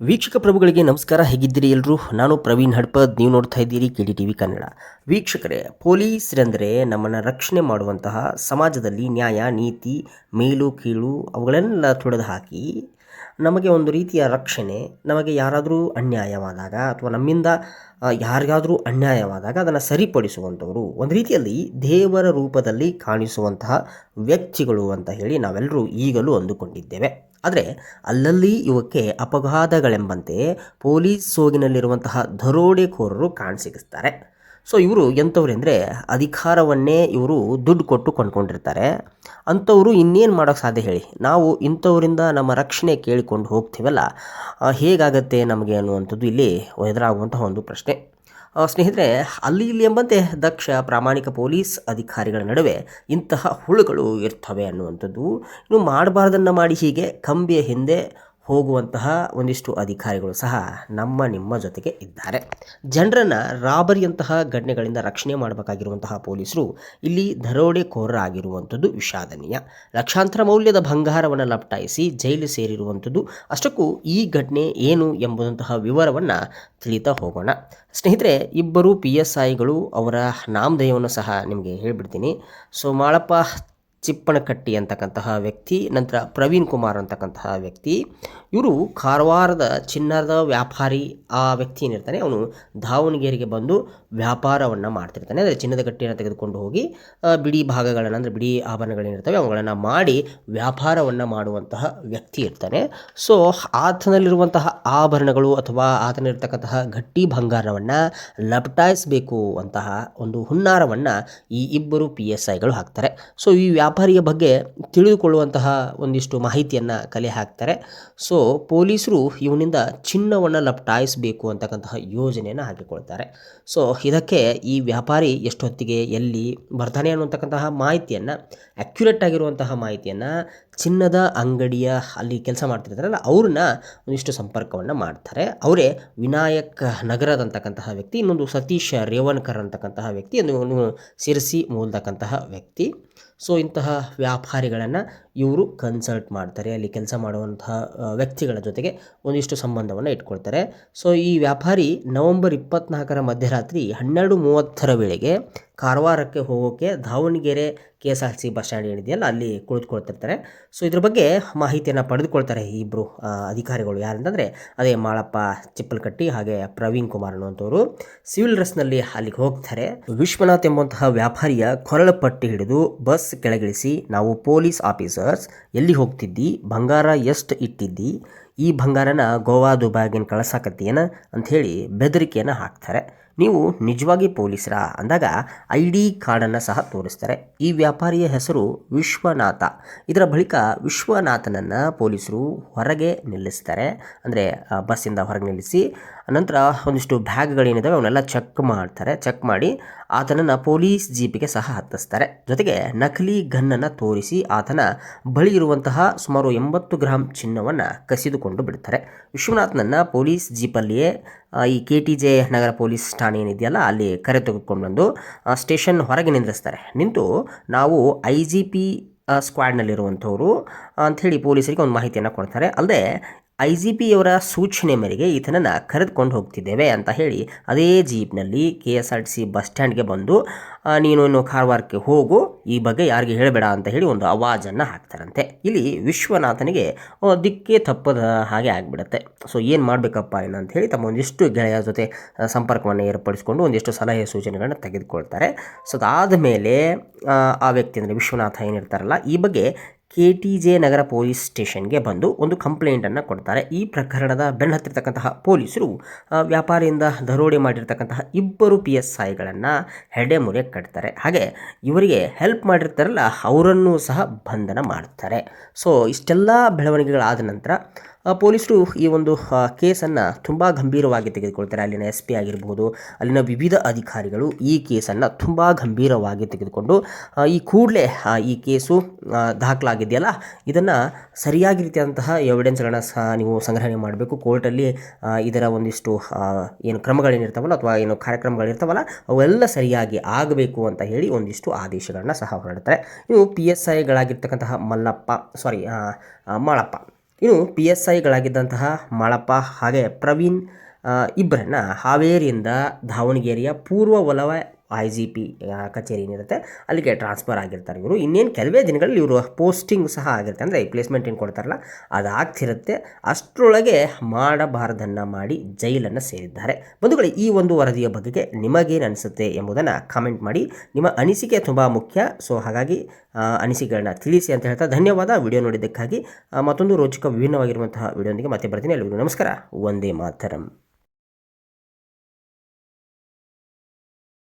ವೀಕ್ಷಕ ಪ್ರಭುಗಳಿಗೆ ನಮಸ್ಕಾರ. ಹೇಗಿದ್ದೀರಿ ಎಲ್ಲರೂ ನಾನು ಪ್ರವೀಣ್ ಹಡ್ಪದ್. ನೀವು ನೋಡ್ತಾ ಇದ್ದೀರಿ K D T V Kannada. ವೀಕ್ಷಕರೇ, ಪೊಲೀಸರೆಂದರೆ ನಮ್ಮನ್ನು ರಕ್ಷಣೆ ಮಾಡುವಂತಹ ಸಮಾಜದಲ್ಲಿ ನ್ಯಾಯ, ನೀತಿ, ಮೇಲು, ಕೀಳು ಅವುಗಳೆಲ್ಲ ತೊಡೆದು ಹಾಕಿ ನಮಗೆ ಒಂದು ರೀತಿಯ ರಕ್ಷಣೆ, ನಮಗೆ ಯಾರಾದರೂ ಅನ್ಯಾಯವಾದಾಗ ಅಥವಾ ನಮ್ಮಿಂದ ಯಾರಿಗಾದರೂ ಅನ್ಯಾಯವಾದಾಗ ಅದನ್ನು ಸರಿಪಡಿಸುವಂಥವರು, ಒಂದು ರೀತಿಯಲ್ಲಿ ದೇವರ ರೂಪದಲ್ಲಿ ಕಾಣಿಸುವಂತಹ ವ್ಯಕ್ತಿಗಳು ಅಂತ ಹೇಳಿ ನಾವೆಲ್ಲರೂ ಈಗಲೂ ಅಂದುಕೊಂಡಿದ್ದೇವೆ. ಆದರೆ ಅಲ್ಲಲ್ಲಿ ಇವಕ್ಕೆ ಅಪಘಾತಗಳೆಂಬಂತೆ ಪೊಲೀಸ್ ಸೋಗಿನಲ್ಲಿರುವಂತಹ ದರೋಡೆಕೋರರು ಕಾಣಸಿಗಿಸ್ತಾರೆ. ಸೊ ಇವರು ಎಂಥವ್ರು ಅಧಿಕಾರವನ್ನೇ ಇವರು ದುಡ್ಡು ಕೊಟ್ಟು ಕೊಂಡ್ಕೊಂಡಿರ್ತಾರೆ. ಅಂಥವರು ಇನ್ನೇನು ಮಾಡೋಕ್ಕೆ ಸಾಧ್ಯ ಹೇಳಿ? ನಾವು ಇಂಥವರಿಂದ ನಮ್ಮ ರಕ್ಷಣೆ ಕೇಳಿಕೊಂಡು ಹೋಗ್ತೀವಲ್ಲ ಹೇಗಾಗತ್ತೆ ನಮಗೆ ಅನ್ನುವಂಥದ್ದು ಇಲ್ಲಿ ಎದುರಾಗುವಂತಹ ಒಂದು ಪ್ರಶ್ನೆ. ಸ್ನೇಹಿತರೆ, ಅಲ್ಲಿ ಇಲ್ಲಿ ಎಂಬಂತೆ ದಕ್ಷ ಪ್ರಾಮಾಣಿಕ ಪೊಲೀಸ್ ಅಧಿಕಾರಿಗಳ ನಡುವೆ ಇಂತಹ ಹುಳುಗಳು ಇರ್ತವೆ ಅನ್ನುವಂಥದ್ದು ಇನ್ನು ಮಾಡಬಾರ್ದನ್ನು ಮಾಡಿ ಹೀಗೆ ಕಂಬಿಯ ಹಿಂದೆ ಹೋಗುವಂತಹ ಒಂದಿಷ್ಟು ಅಧಿಕಾರಿಗಳು ಸಹ ನಮ್ಮ ನಿಮ್ಮ ಜೊತೆಗೆ ಇದ್ದಾರೆ. ಜನರನ್ನು ರಾಬರಿಯಂತಹ ಘಟನೆಗಳಿಂದ ರಕ್ಷಣೆ ಮಾಡಬೇಕಾಗಿರುವಂತಹ ಪೊಲೀಸರು ಇಲ್ಲಿ ದರೋಡೆಕೋರರಾಗಿರುವಂಥದ್ದು ವಿಷಾದನೀಯ. ಲಕ್ಷಾಂತರ ಮೌಲ್ಯದ ಬಂಗಾರವನ್ನು ಲಪಟಾಯಿಸಿ ಜೈಲು ಸೇರಿರುವಂಥದ್ದು ಅಷ್ಟಕ್ಕೂ ಈ ಘಟನೆ ಏನು ಎಂಬುದಂತಹ ವಿವರವನ್ನು ತಿಳಿತಾ ಹೋಗೋಣ. ಸ್ನೇಹಿತರೆ, ಇಬ್ಬರು ಪಿ ಎಸ್ ಐಗಳು ಅವರ ನಾಮಧೇಯವನ್ನು ಸಹ ನಿಮಗೆ ಹೇಳಿಬಿಡ್ತೀನಿ. ಸೊ, ಮಾಳಪ್ಪ ಚಿಪ್ಪಣಕಟ್ಟಿ ಅಂತಕ್ಕಂತಹ ವ್ಯಕ್ತಿ, ನಂತರ ಪ್ರವೀಣ್ ಕುಮಾರ್ ಅಂತಕ್ಕಂತಹ ವ್ಯಕ್ತಿ. ಇವರು ಕಾರವಾರದ ಚಿನ್ನದ ವ್ಯಾಪಾರಿ ಆ ವ್ಯಕ್ತಿ ಏನಿರ್ತಾನೆ, ಅವನು ದಾವಣಗೆರೆಗೆ ಬಂದು ವ್ಯಾಪಾರವನ್ನು ಮಾಡ್ತಿರ್ತಾನೆ. ಅಂದರೆ ಚಿನ್ನದ ಕಟ್ಟಿಯನ್ನು ತೆಗೆದುಕೊಂಡು ಹೋಗಿ ಬಿಡಿ ಭಾಗಗಳನ್ನು, ಅಂದರೆ ಬಿಡಿ ಆಭರಣಗಳೇನಿರ್ತವೆ, ಅವುಗಳನ್ನು ಮಾಡಿ ವ್ಯಾಪಾರವನ್ನು ಮಾಡುವಂತಹ ವ್ಯಕ್ತಿ ಇರ್ತಾನೆ. ಸೊ ಆತನಲ್ಲಿರುವಂತಹ ಆಭರಣಗಳು ಅಥವಾ ಆತನಲ್ಲಿರ್ತಕ್ಕಂತಹ ಗಟ್ಟಿ ಬಂಗಾರವನ್ನು ಲಪಟಾಯಿಸಬೇಕು ಅಂತಹ ಒಂದು ಹುನ್ನಾರವನ್ನು ಈ ಇಬ್ಬರು ಪಿ ಎಸ್ ಐಗಳು ಹಾಕ್ತಾರೆ. ಸೊ ಈ ವ್ಯಾಪಾರಿಯ ಬಗ್ಗೆ ತಿಳಿದುಕೊಳ್ಳುವಂತಹ ಒಂದಿಷ್ಟು ಮಾಹಿತಿಯನ್ನು ಕಲೆ ಹಾಕ್ತಾರೆ. ಸೊ ಪೊಲೀಸರು ಇವನಿಂದ ಚಿನ್ನವನ್ನು ಲಪ್ಟಾಯಿಸಬೇಕು ಅಂತಕ್ಕಂತಹ ಯೋಜನೆಯನ್ನು ಹಾಕಿಕೊಳ್ತಾರೆ. ಸೊ ಇದಕ್ಕೆ ಈ ವ್ಯಾಪಾರಿ ಎಷ್ಟೊತ್ತಿಗೆ ಎಲ್ಲಿ ಬರ್ತಾನೆ ಅನ್ನುವಂತಕ್ಕಂತಹ ಮಾಹಿತಿಯನ್ನು ಅಕ್ಯುರೇಟ್ ಆಗಿರುವಂತಹ ಮಾಹಿತಿಯನ್ನು ಚಿನ್ನದ ಅಂಗಡಿಯ ಅಲ್ಲಿ ಕೆಲಸ ಮಾಡ್ತಿರ್ತಾರಲ್ಲ ಅವ್ರನ್ನ ಒಂದಿಷ್ಟು ಸಂಪರ್ಕವನ್ನು ಮಾಡ್ತಾರೆ. ಅವರೇ ವಿನಾಯಕ್ ನಗರದಂತಕ್ಕಂತಹ ವ್ಯಕ್ತಿ, ಇನ್ನೊಂದು ಸತೀಶ್ ರೇವಣ್ಕರ್ ಅಂತಕ್ಕಂತಹ ವ್ಯಕ್ತಿ, ಒಂದು ಸಿರ್ಸಿ ಮೂಲತಕ್ಕಂತಹ ವ್ಯಕ್ತಿ. ಸೊ ಇಂತಹ ವ್ಯಾಪಾರಿಗಳನ್ನು ಇವರು ಕನ್ಸಲ್ಟ್ ಮಾಡ್ತಾರೆ. ಅಲ್ಲಿ ಕೆಲಸ ಮಾಡುವಂತಹ ವ್ಯಕ್ತಿಗಳ ಜೊತೆಗೆ ಒಂದಿಷ್ಟು ಸಂಬಂಧವನ್ನು ಇಟ್ಕೊಳ್ತಾರೆ. ಸೊ ಈ ವ್ಯಾಪಾರಿ ನವೆಂಬರ್ ಇಪ್ಪತ್ನಾಲ್ಕರ ಮಧ್ಯರಾತ್ರಿ ಹನ್ನೆರಡು ಮೂವತ್ತರ ವೇಳೆಗೆ ಕಾರವಾರಕ್ಕೆ ಹೋಗೋಕ್ಕೆ Davanagere K S R C bus stand ಏನಿದೆಯಲ್ಲ ಅಲ್ಲಿ ಕುಳಿತುಕೊಳ್ತಿರ್ತಾರೆ. ಸೊ ಇದ್ರ ಬಗ್ಗೆ ಮಾಹಿತಿಯನ್ನು ಪಡೆದುಕೊಳ್ತಾರೆ ಇಬ್ಬರು ಅಧಿಕಾರಿಗಳು ಯಾರಂತಂದರೆ ಅದೇ ಮಾಳಪ್ಪ ಚಿಪ್ಪಲ್ಕಟ್ಟಿ ಹಾಗೆ ಪ್ರವೀಣ್ ಕುಮಾರ್ ಅನ್ನುವಂಥವ್ರು. ಸಿವಿಲ್ ಡ್ರೆಸ್ನಲ್ಲಿ ಅಲ್ಲಿಗೆ ಹೋಗ್ತಾರೆ. ವಿಶ್ವನಾಥ್ ಎಂಬಂತಹ ವ್ಯಾಪಾರಿಯ ಕೊರಳ ಪಟ್ಟಿ ಹಿಡಿದು ಬಸ್ ಕೆಳಗಿಳಿಸಿ, ನಾವು ಪೊಲೀಸ್ ಆಫೀಸರ್ಸ್, ಎಲ್ಲಿ ಹೋಗ್ತಿದ್ದಿ? ಬಂಗಾರ ಎಷ್ಟು ಇಟ್ಟಿದ್ದಿ? ಈ ಬಂಗಾರನ ಗೋವಾ ದುಬಾಯ್ಗೇನು ಕಳ್ಸಾಕತ್ತೀಯನ ಅಂಥೇಳಿ ಬೆದರಿಕೆಯನ್ನು ಹಾಕ್ತಾರೆ. ನೀವು ನಿಜವಾಗಿ ಪೊಲೀಸರ? ಅಂದಾಗ ಐ ಡಿ ಕಾರ್ಡನ್ನು ಸಹ ತೋರಿಸ್ತಾರೆ. ಈ ವ್ಯಾಪಾರಿಯ ಹೆಸರು ವಿಶ್ವನಾಥ. ಇದರ ಬಳಿಕ ವಿಶ್ವನಾಥನನ್ನು ಪೊಲೀಸರು ಹೊರಗೆ ನಿಲ್ಲಿಸ್ತಾರೆ. ಅಂದರೆ ಬಸ್ಸಿಂದ ಹೊರಗೆ ನಿಲ್ಲಿಸಿ, ನಂತರ ಒಂದಿಷ್ಟು ಬ್ಯಾಗ್ಗಳೇನಿದ್ದಾವೆ ಅವನ್ನೆಲ್ಲ ಚೆಕ್ ಮಾಡ್ತಾರೆ. ಚೆಕ್ ಮಾಡಿ ಆತನನ್ನು ಪೊಲೀಸ್ ಜೀಪಿಗೆ ಸಹ ಹತ್ತಿಸ್ತಾರೆ. ಜೊತೆಗೆ ನಕಲಿ ಗನ್ನನ್ನು ತೋರಿಸಿ ಆತನ ಬಳಿ ಇರುವಂತಹ ಸುಮಾರು ಎಂಬತ್ತು ಗ್ರಾಂ ಚಿನ್ನವನ್ನು ಕಸಿದುಕೊಂಡು ಬಿಡ್ತಾರೆ. ವಿಶ್ವನಾಥನನ್ನು ಪೊಲೀಸ್ ಜೀಪಲ್ಲಿಯೇ ಈ K T J Nagar police ಠಾಣೆ ಏನಿದೆಯಲ್ಲ, ಅಲ್ಲಿ ಕರೆ ತೆಗೆದುಕೊಂಡು ಬಂದು ಸ್ಟೇಷನ್ ಹೊರಗೆ ನಿಂದ್ರಿಸ್ತಾರೆ. ನಿಂತು ನಾವು ಐ ಜಿ ಪಿ ಸ್ಕ್ವಾಡ್ನಲ್ಲಿರುವಂಥವ್ರು ಅಂಥೇಳಿ ಪೊಲೀಸರಿಗೆ ಒಂದು ಮಾಹಿತಿಯನ್ನು ಕೊಡ್ತಾರೆ. ಅಲ್ಲದೆ ಐ ಜಿ ಪಿಯವರ ಸೂಚನೆ ಮೇರೆಗೆ ಈತನನ್ನು ಕರೆದುಕೊಂಡು ಹೋಗ್ತಿದ್ದೇವೆ ಅಂತ ಹೇಳಿ ಅದೇ ಜೀಪ್ನಲ್ಲಿ K S R T C bus ಸ್ಟ್ಯಾಂಡ್ಗೆ ಬಂದು ನೀನು ಇನ್ನು ಕಾರವಾರಕ್ಕೆ ಹೋಗು, ಈ ಬಗ್ಗೆ ಯಾರಿಗೆ ಹೇಳಬೇಡ ಅಂತ ಹೇಳಿ ಒಂದು ಅವಾಜನ್ನು ಹಾಕ್ತಾರಂತೆ. ಇಲ್ಲಿ ವಿಶ್ವನಾಥನಿಗೆ ದಿಕ್ಕೇ ತಪ್ಪದ ಹಾಗೆ ಆಗಿಬಿಡುತ್ತೆ. ಸೊ, ಏನು ಮಾಡಬೇಕಪ್ಪ ಏನು ಅಂತ ಹೇಳಿ ತಮ್ಮ ಒಂದಿಷ್ಟು ಗೆಳೆಯರ ಜೊತೆ ಸಂಪರ್ಕವನ್ನು ಏರ್ಪಡಿಸಿಕೊಂಡು ಒಂದಿಷ್ಟು ಸಲಹೆ ಸೂಚನೆಗಳನ್ನು ತೆಗೆದುಕೊಳ್ತಾರೆ. ಸೊ ಅದಾದ ಮೇಲೆ ಆ ವ್ಯಕ್ತಿ ಅಂದರೆ ವಿಶ್ವನಾಥ ಏನಿರ್ತಾರಲ್ಲ, ಈ ಬಗ್ಗೆ K T J Nagar police ಸ್ಟೇಷನ್ಗೆ ಬಂದು ಒಂದು ಕಂಪ್ಲೇಂಟನ್ನು ಕೊಡ್ತಾರೆ. ಈ ಪ್ರಕರಣದ ಬೆನ್ನ ಹತ್ತಿರತಕ್ಕಂತಹ ಪೊಲೀಸರು ವ್ಯಾಪಾರಿಯಿಂದ ದರೋಡೆ ಮಾಡಿರ್ತಕ್ಕಂತಹ ಇಬ್ಬರು ಪಿ ಎಸ್ ಐಗಳನ್ನು ಹೆಡೆಮುರೆ ಕಟ್ತಾರೆ. ಹಾಗೆ ಇವರಿಗೆ ಹೆಲ್ಪ್ ಮಾಡಿರ್ತಾರಲ್ಲ, ಅವರನ್ನು ಸಹ ಬಂಧನ ಮಾಡ್ತಾರೆ. ಸೊ, ಇಷ್ಟೆಲ್ಲ ಬೆಳವಣಿಗೆಗಳಾದ ನಂತರ ಪೊಲೀಸರು ಈ ಒಂದು ಕೇಸನ್ನು ತುಂಬ ಗಂಭೀರವಾಗಿ ತೆಗೆದುಕೊಳ್ತಾರೆ. ಅಲ್ಲಿನ ಎಸ್ ಪಿ ಆಗಿರ್ಬೋದು ಅಲ್ಲಿನ ವಿವಿಧ ಅಧಿಕಾರಿಗಳು ಈ ಕೇಸನ್ನು ತುಂಬ ಗಂಭೀರವಾಗಿ ತೆಗೆದುಕೊಂಡು ಈ ಕೂಡಲೇ ಈ ಕೇಸು ದಾಖಲಾಗಿದೆಯಲ್ಲ, ಇದನ್ನು ಸರಿಯಾಗಿ ರೀತಿಯಾದಂತಹ ಎವಿಡೆನ್ಸ್ಗಳನ್ನ ಸಹ ನೀವು ಸಂಗ್ರಹಣೆ ಮಾಡಬೇಕು. ಕೋರ್ಟಲ್ಲಿ ಇದರ ಒಂದಿಷ್ಟು ಏನು ಕ್ರಮಗಳೇನಿರ್ತಾವಲ್ಲ ಅಥವಾ ಏನು ಕಾರ್ಯಕ್ರಮಗಳಿರ್ತಾವಲ್ಲ, ಅವೆಲ್ಲ ಸರಿಯಾಗಿ ಆಗಬೇಕು ಅಂತ ಹೇಳಿ ಒಂದಿಷ್ಟು ಆದೇಶಗಳನ್ನು ಸಹ ಹೊರಡ್ತಾರೆ. ಇವು ಪಿ ಎಸ್ ಐಗಳಾಗಿರ್ತಕ್ಕಂತಹ ಮಲ್ಲಪ್ಪ ಸಾರಿ ಮಾಳಪ್ಪ. ಇನ್ನು ಪಿ ಎಸ್ ಐಗಳಾಗಿದ್ದಂತಹ ಮಾಳಪ್ಪ ಹಾಗೆ ಪ್ರವೀಣ್ ಇಬ್ಬರನ್ನ ಹಾವೇರಿಯಿಂದ ದಾವಣಗೆರೆಯ ಪೂರ್ವ ವಲಯ ಐ ಜಿ ಪಿ ಕಚೇರಿ ಏನಿರುತ್ತೆ, ಅಲ್ಲಿಗೆ ಟ್ರಾನ್ಸ್ಫರ್ ಆಗಿರ್ತಾರೆ ಇವರು. ಇನ್ನೇನು ಕೆಲವೇ ದಿನಗಳಲ್ಲಿ ಇವರು ಪೋಸ್ಟಿಂಗ್ ಸಹ ಆಗಿರುತ್ತೆ. ಅಂದರೆ ಪ್ಲೇಸ್ಮೆಂಟ್ ಏನು ಕೊಡ್ತಾರಲ್ಲ ಅದು ಆಗ್ತಿರುತ್ತೆ ಅಷ್ಟರೊಳಗೆ ಮಾಡಬಾರದನ್ನು ಮಾಡಿ ಜೈಲನ್ನು ಸೇರಿದ್ದಾರೆ. ಬಂಧುಗಳೇ, ಈ ಒಂದು ವರದಿಯ ಬಗೆಗೆ ನಿಮಗೇನು ಅನಿಸುತ್ತೆ ಎಂಬುದನ್ನು ಕಾಮೆಂಟ್ ಮಾಡಿ. ನಿಮ್ಮ ಅನಿಸಿಕೆ ತುಂಬ ಮುಖ್ಯ. ಸೊ ಹಾಗಾಗಿ ಅನಿಸಿಕೆಗಳನ್ನ ತಿಳಿಸಿ ಅಂತ ಹೇಳ್ತಾ ಧನ್ಯವಾದ. ವಿಡಿಯೋ ನೋಡಿದ್ದಕ್ಕಾಗಿ ಮತ್ತೊಂದು ರೋಚಕ ವಿಭಿನ್ನವಾಗಿರುವಂತಹ ವಿಡಿಯೋನಿಗೆ ಮತ್ತೆ ಬರ್ತೀನಿ. ಎಲ್ಲರಿಗೂ ನಮಸ್ಕಾರ. ಒಂದೇ ಮಾತರಂ.